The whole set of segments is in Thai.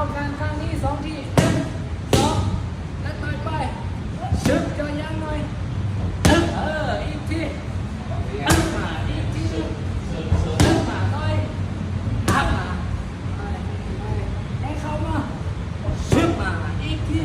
ข้ากันข้างนี้สองทีหนึ่งสองแล้วต่อยไปชึบจะยังหน่อยเอออีกทีมาอีกทีหนึ่งเออมาต่อยอัพมาให้เข้ามาชึบมาอีกที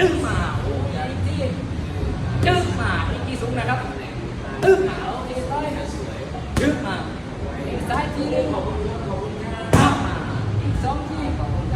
ดึงมาโอ้ยอีกทีดึงมาอีกทีสูงนะครับดึงมาโอเคซ้ายดึงมาอีกซ้ายทีหนึงตามมาอีกสองทีตามต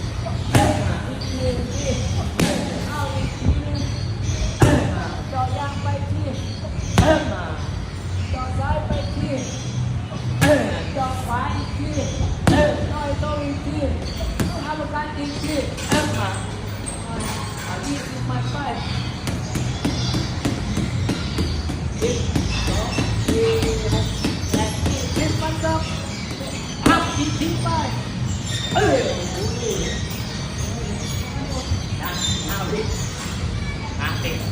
เอามาเจาะซ้ายไปที่เออจาะขวาอีกทีเออต่อยตอีกทีทำการอีกทีเอามาอายี่สิบมันไปสิบสองสี่หกแปดสิบมันสับพับทิ้งทิ้งไปเอ้ยโอ้ยตั้งห้าวิห้าสิบตั้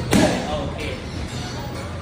Yeah.